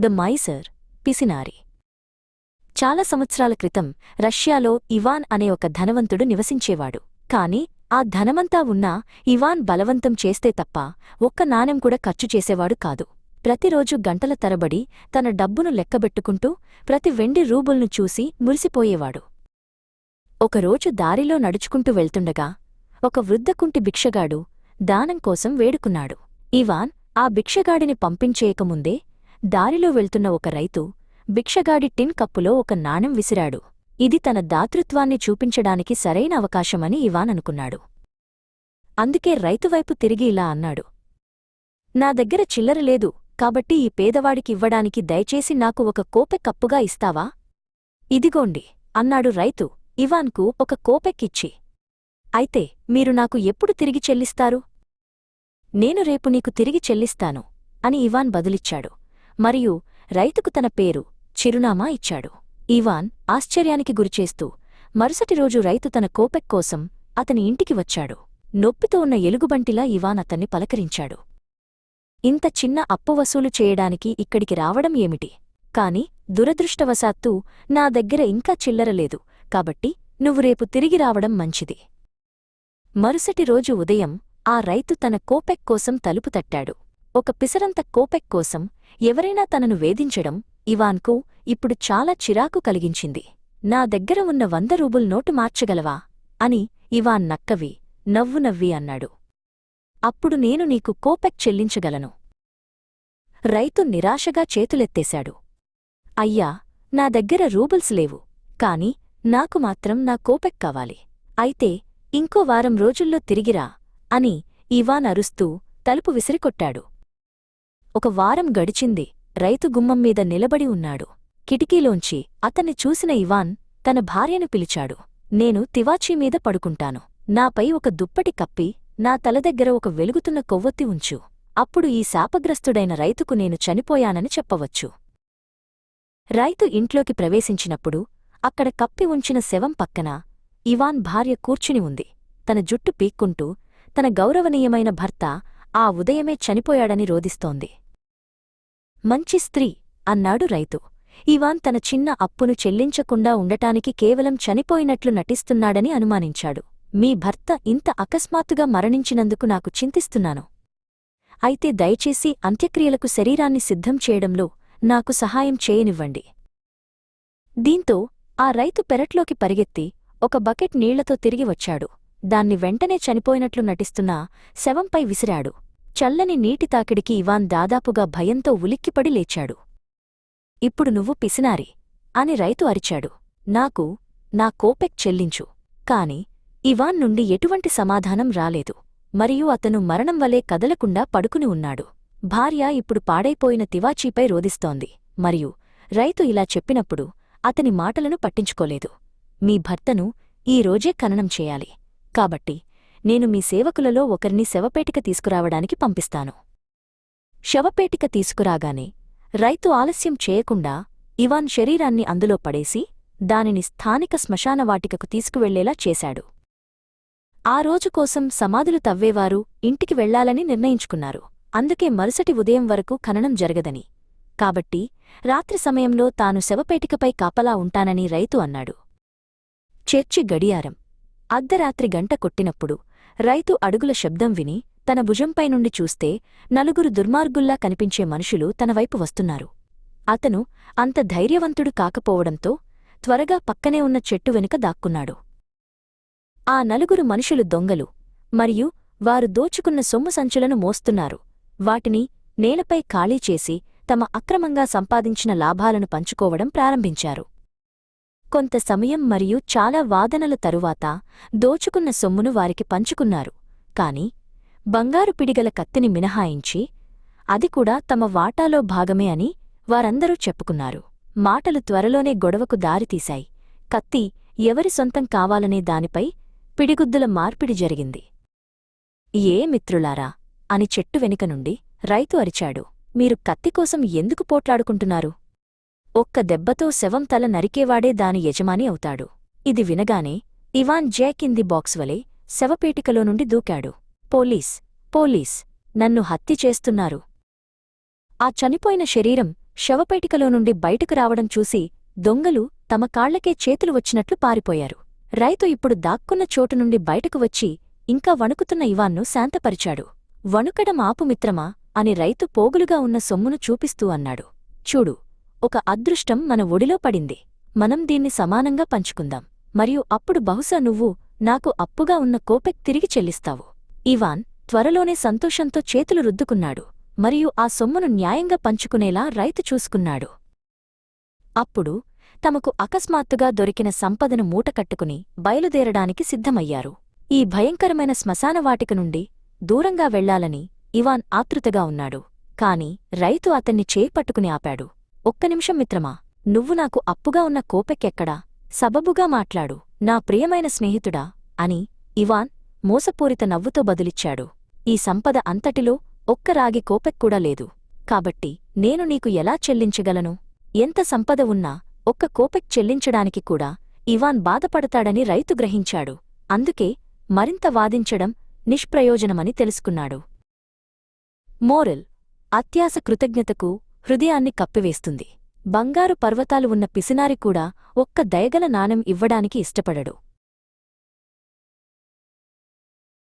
The మైసర్ పిసినారి. చాలా సంవత్సరాల క్రితం రష్యాలో ఇవాన్ అనే ఒక ధనవంతుడు నివసించేవాడు. కాని ఆ ధనమంతా ఉన్నా ఇవాన్ బలవంతం చేస్తే తప్ప ఒక్క నాణెం కూడా ఖర్చు చేసేవాడు కాదు. ప్రతిరోజు గంటల తరబడి తన డబ్బును లెక్కబెట్టుకుంటూ ప్రతి వెండి రూబుల్ను చూసి మురిసిపోయేవాడు. ఒకరోజు దారిలో నడుచుకుంటూ వెళ్తుండగా ఒక వృద్ధకుంటి భిక్షగాడు దానం కోసం వేడుకున్నాడు. ఇవాన్ ఆ భిక్షగాడిని పంపించేయకముందే దారిలో వెళ్తున్న ఒక రైతు భిక్షగాడి టిన్ కప్పులో ఒక నాణెం విసిరాడు. ఇది తన దాతృత్వాన్ని చూపించడానికి సరైన అవకాశమని ఇవాన్ అనుకున్నాడు. అందుకే రైతువైపు తిరిగి ఇలా అన్నాడు. నా దగ్గర చిల్లర లేదు కాబట్టి ఈ పేదవాడికి ఇవ్వడానికి దయచేసి నాకు ఒక కోపె కప్పుగా ఇస్తావా? ఇదిగోండి అన్నాడు రైతు ఇవాన్కు ఒక కోపెక్కిచ్చి అయితే మీరు నాకు ఎప్పుడు తిరిగి చెల్లిస్తారు? నేను రేపు నీకు తిరిగి చెల్లిస్తాను అని ఇవాన్ బదులిచ్చాడు. మరియు రైతుకు తన పేరు చిరునామా ఇచ్చాడు. ఇవాన్ ఆశ్చర్యానికి గురిచేస్తూ మరుసటి రోజు రైతు తన కోపెక్ కోసం అతని ఇంటికి వచ్చాడు. నొప్పితో ఉన్న ఎలుగుబంటిలా ఇవాన్ అతన్ని పలకరించాడు. ఇంత చిన్న అప్పు వసూలు చేయడానికి ఇక్కడికి రావడం ఏమిటి? కాని దురదృష్టవశాత్తూ నా దగ్గర ఇంకా చిల్లరలేదు కాబట్టి నువ్వు రేపు తిరిగి రావడం మంచిది. మరుసటి రోజు ఉదయం ఆ రైతు తన కోపెక్ కోసం తలుపు తట్టాడు. ఒక పిసరంత కోపెక్ కోసం ఎవరైనా తనను వేధించడం ఇవాన్కు ఇప్పుడు చాలా చిరాకు కలిగించింది. నా దగ్గర ఉన్న వంద రూబుల్ నోటు మార్చగలవా? అని ఇవాన్ నక్కవి నవ్వు నవ్వి అన్నాడు. అప్పుడు నేను నీకు కోపెక్ చెల్లించగలను. రైతు నిరాశగా చేతులెత్తేశాడు. అయ్యా నా దగ్గర రూబుల్స్ లేవు కాని నాకు మాత్రం నా కోపెక్ కావాలి. అయితే ఇంకో వారం రోజుల్లో తిరిగిరా అని ఇవాన్ అరుస్తూ తలుపు విసిరికొట్టాడు. ఒక వారం గడిచింది. రైతు గుమ్మం మీద నిలబడి ఉన్నాడు. కిటికీలోంచి అతన్ని చూసిన ఇవాన్ తన భార్యను పిలిచాడు. నేను తివాచీ మీద పడుకుంటాను. నాపై ఒక దుప్పటి కప్పి నా తల దగ్గర ఒక వెలుగుతున్న కొవ్వొత్తి ఉంచు. అప్పుడు ఈ శాపగ్రస్తుడైన రైతుకు నేను చనిపోయానని చెప్పవచ్చు. రైతు ఇంట్లోకి ప్రవేశించినప్పుడు అక్కడ కప్పి ఉంచిన శవం పక్కన ఇవాన్ భార్య కూర్చుని ఉంది. తన జుట్టు పీక్కుంటూ తన గౌరవనీయమైన భర్త ఆ ఉదయమే చనిపోయాడని రోదిస్తోంది మంచి స్త్రీ అన్నాడు రైతు. ఇవాన్ తన చిన్న అప్పును చెల్లించకుండా ఉండటానికి కేవలం చనిపోయినట్లు నటిస్తున్నాడని అనుమానించాడు. మీ భర్త ఇంత అకస్మాత్తుగా మరణించినందుకు నాకు చింతిస్తున్నాను. అయితే దయచేసి అంత్యక్రియలకు శరీరాన్ని సిద్ధం చేయడంలో నాకు సహాయం చేయనివ్వండి. దీంతో ఆ రైతు పెరట్లోకి పరిగెత్తి ఒక బకెట్ నీళ్ళతో తిరిగి వచ్చాడు. దాన్ని వెంటనే చనిపోయినట్లు నటిస్తున్నా శవంపై విసిరాడు. చల్లని నీటి తాకిడికి ఇవాన్ దాదాపుగా భయంతో ఉలిక్కిపడి లేచాడు. ఇప్పుడు నువ్వు పిసినారి అని రైతు అరిచాడు. నాకు నా కోపెక్ చెల్లించు. కాని ఇవాన్ నుండి ఎటువంటి సమాధానం రాలేదు. మరియు అతను మరణం వలె కదలకుండా పడుకుని ఉన్నాడు. భార్య ఇప్పుడు పాడైపోయిన తివాచీపై రోధిస్తోంది. మరియు రైతు ఇలా చెప్పినప్పుడు అతని మాటలను పట్టించుకోలేదు. మీ భర్తను ఈ రోజే ఖననం చేయాలి. కాబట్టి నేను మీ సేవకులలో ఒకరిని శవపేటిక తీసుకురావడానికి పంపిస్తాను. శవపేటిక తీసుకురాగానే రైతు ఆలస్యం చేయకుండా ఇవాన్ శరీరాన్ని అందులో పడేసి దానిని స్థానిక శ్మశానవాటికకు తీసుకువెళ్ళేలా చేశాడు. ఆ రోజు కోసం సమాధులు తవ్వేవారు ఇంటికి వెళ్ళాలని నిర్ణయించుకున్నారు. అందుకే మరుసటి ఉదయం వరకు ఖననం జరగదని. కాబట్టి రాత్రి సమయంలో తాను శవపేటికపై కాపలా ఉంటానని రైతు అన్నాడు. చర్చి గడియారం. అర్ధరాత్రి గంట కొట్టినప్పుడు రైతు అడుగుల శబ్దం విని తన భుజంపై నుండి చూస్తే నలుగురు దుర్మార్గుల్లా కనిపించే మనుషులు తన వైపు వస్తున్నారు. అతను అంత ధైర్యవంతుడు కాకపోవడంతో త్వరగా పక్కనే ఉన్న చెట్టు వెనుక దాక్కున్నాడు. ఆ నలుగురు మనుషులు దొంగలు మరియు వారు దోచుకున్న సొమ్ము సంచులను మోస్తున్నారు. వాటిని నేలపై ఖాళీ చేసి తమ అక్రమంగా సంపాదించిన లాభాలను పంచుకోవడం ప్రారంభించారు. కొంత సమయం మరియు చాలా వాదనల తరువాత దోచుకున్న సొమ్మును వారికి పంచుకున్నారు. కాని బంగారు పిడిగల కత్తిని మినహాయించి అది కూడా తమ వాటాలో భాగమే అని వారందరూ చెప్పుకున్నారు. మాటలు త్వరలోనే గొడవకు దారితీశాయి. కత్తి ఎవరి సొంతం కావాలనే దానిపై పిడిగుద్దుల మార్పిడి జరిగింది. ఏ మిత్రులారా అని చెట్టు వెనుక నుండి రైతు అరిచాడు. మీరు కత్తికోసం ఎందుకు పోట్లాడుకుంటున్నారు? ఒక్క దెబ్బతో శవం తల నరికేవాడే దాని యజమాని అవుతాడు. ఇది వినగానే Ivan jack in the box వలె శవపేటికలో నుండి దూకాడు. పోలీస్ పోలీస్ నన్ను హత్య చేస్తున్నారు. ఆ చనిపోయిన శరీరం శవపేటికలో నుండి బయటకు రావడం చూసి దొంగలు తమ కాళ్ళకే చేతులు వచ్చినట్లు పారిపోయారు. రైతు ఇప్పుడు దాక్కున్న చోటు నుండి బయటకు వచ్చి ఇంకా వణుకుతున్న ఇవాన్ను శాంతపరిచాడు. వణుకడం ఆపుమిత్రమా అని రైతు పోగులుగా ఉన్న సొమ్మును చూపిస్తూ అన్నాడు. చూడు ఒక అదృష్టం మన ఒడిలో పడింది. మనం దీన్ని సమానంగా పంచుకుందాం. మరియు అప్పుడు బహుశా నువ్వు నాకు అప్పుగా ఉన్న కోపెక్ తిరిగి చెల్లిస్తావు. ఇవాన్ త్వరలోనే సంతోషంతో చేతులు రుద్దుకున్నాడు. మరియు ఆ సొమ్మును న్యాయంగా పంచుకునేలా రైతు చూసుకున్నాడు. అప్పుడు తమకు అకస్మాత్తుగా దొరికిన సంపదను మూటకట్టుకుని బయలుదేరడానికి సిద్ధమయ్యారు. ఈ భయంకరమైన శ్మశానవాటిక నుండి దూరంగా వెళ్ళాలని ఇవాన్ ఆతృతగా ఉన్నాడు. కాని రైతు అతన్ని చేపట్టుకుని ఆపాడు. ఒక్క నిమిషం మిత్రమా నువ్వు నాకు అప్పుగా ఉన్న కోపెక్కెక్కడా? సబబుగా మాట్లాడు. నా ప్రియమైన స్నేహితుడా అని ఇవాన్ మోసపూరిత నవ్వుతో బదులిచ్చాడు. ఈ సంపద అంతటిలో ఒక్క రాగి కోపెక్కూడా లేదు. కాబట్టి నేను నీకు ఎలా చెల్లించగలను? ఎంత సంపద ఉన్నా ఒక్క కోపెక్ చెల్లించడానికి కూడా ఇవాన్ బాధపడతాడని రైతు గ్రహించాడు. అందుకే మరింత వాదించడం నిష్ప్రయోజనమని తెలుసుకున్నాడు. మోరల్ అత్యాస కృతజ్ఞతకు హృదయాన్ని కప్పివేస్తుంది. బంగారు పర్వతాలు ఉన్న పిసినారి కూడా ఒక్క దయగల నాణెం ఇవ్వడానికి ఇష్టపడడు.